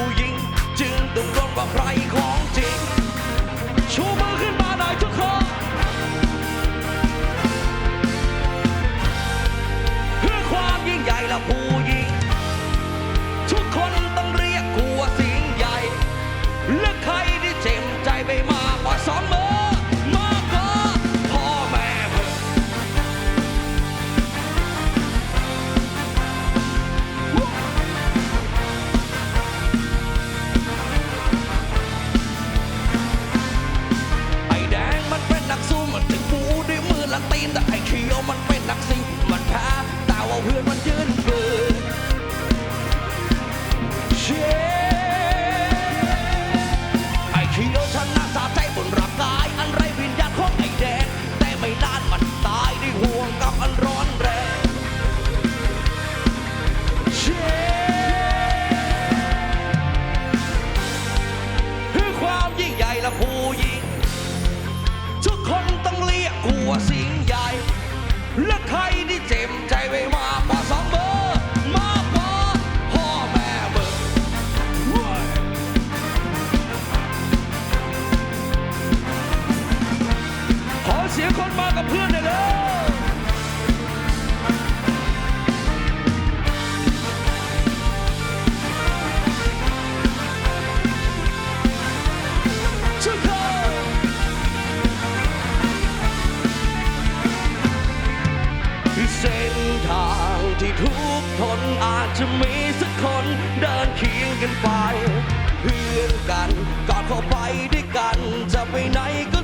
无影。 เขาไปด้วยกันจะไปไหนก็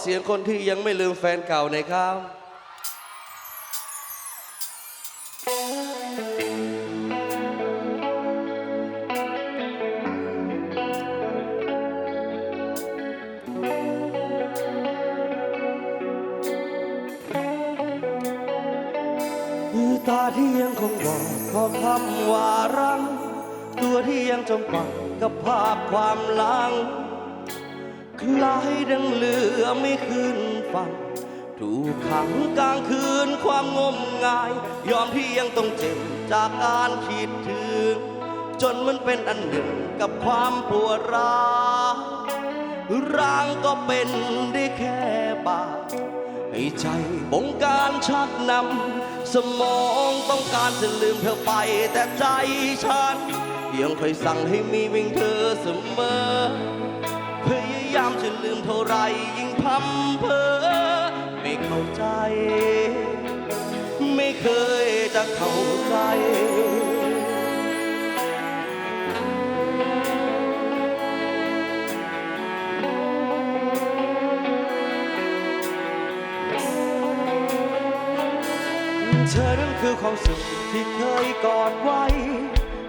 เสียงคนที่ยังไม่ลืมแฟนเก่าหน่อยครับตาที่ยังคงบอกขอคำว่ารัง ตัวที่ยังจมปักกับภาพความหลัง คล้ายดังเรือไม่ขึ้นฝั่งถูกขังกลางคืนความงมงาย ยอมพี่ยังต้องเจ็บจากการคิดถึง จนมันเป็นอันหนึ่งกับความปวดร้าวร่างก็เป็นได้แค่บาดให้ใจบงการชักนำ สมองต้องการจะลืมเธอไป แต่ใจฉัน ยังคอยสั่งให้มีวิ่งเธอเสมอายามจะลืมเท่าไรยิ่งพำเพอไม่เข้าใจ ไม่เคยจะเข้าใจเธอนั้นคือความสุขที่เคยกอดไว้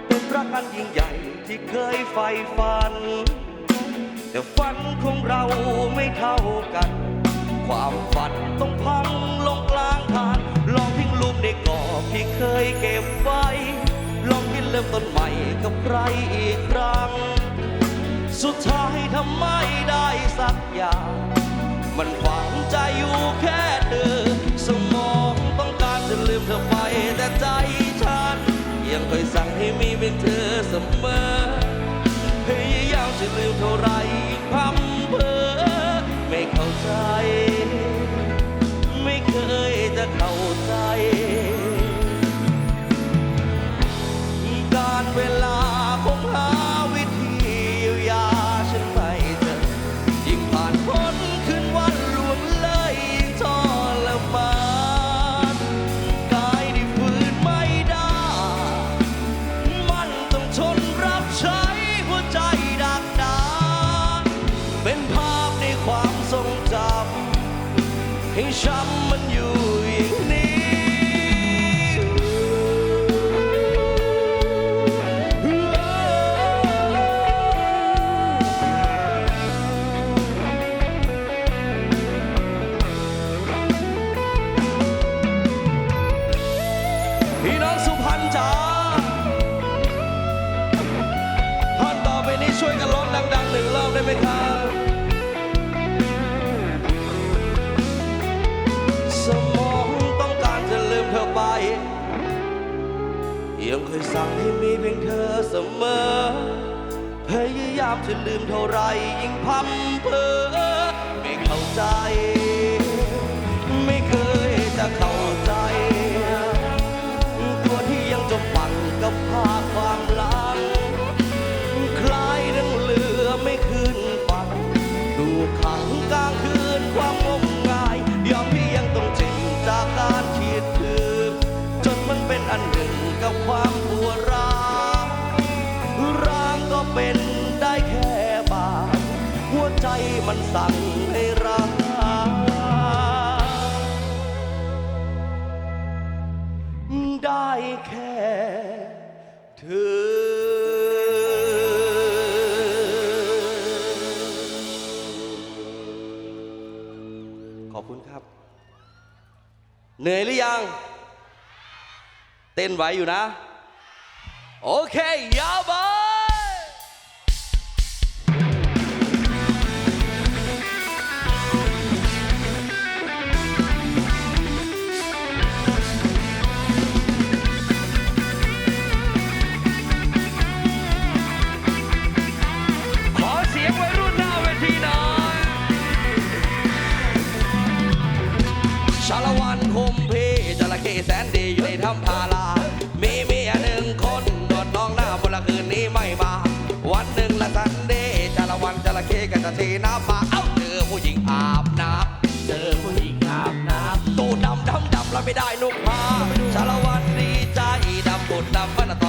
เป็นรักอันยิ่งใหญ่ที่เคยใฝ่ฝัน แต่ฝันของเราไม่เท่ากัน ความฝันต้องพังลงกลางทาง ลองทิ้งรูปในกรอบที่เคยเก็บไว้ ลองคิดเริ่มต้นใหม่กับใครอีกครั้ง สุดท้ายทำไม่ได้สักอย่าง มันฝังใจอยู่แค่เธอสมองต้องการจะลืมเธอไปแต่ใจฉัน ยังคอยสั่งให้มีเป็นเธอเสมอ จะลืมเท่าไรยิ่งพำเพอไม่เข้าใจ ให้ช้ำมันอยู่อย่างนี้พี่น้องสุพรรณจ๋าท่อนต่อไปนี้ช่วยกันร้องดังๆหนึ่งรอบได้ไหมครับ ยังเคยสั่งให้มีเพียงเธอเสมอ พยายามจะลืมเท่าไรยิ่งพัมเพอไม่เข้าใจ มันสั่งให้รักได้แค่เธอ ขอบคุณครับ เหนื่อยหรือยัง เต้นไหวอยู่นะ โอเค ยาวไป แสนดีอยู่ในถ้ำพาลา มีเมียหนึ่งคนโดดน้องหน้าบนละคืนนี้ไม่มา วันหนึ่งละสันเดย์ชาละวันจระเคกันจะทีน้ำมาเอ้าเจอผู้หญิงอาบน้ำเจอผู้หญิงอาบน้ำตูดำดำดำแล้วไม่ได้นุกพาชาละวันดีใจดำบุดดำวันต่อ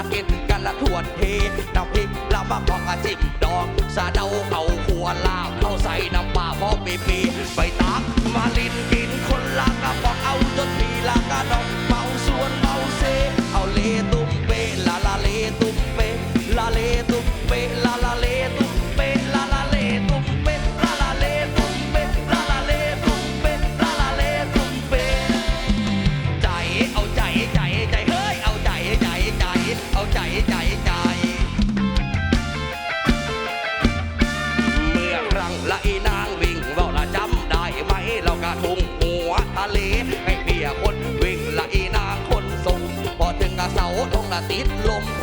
ละกินกันละทวนทีน้ำพริกรามาพองอาจิ้มดองสาเดาเอาขัวลาบเอาใส่น้ำปลาพอปีปีไปตักมาลินกิน ติดลม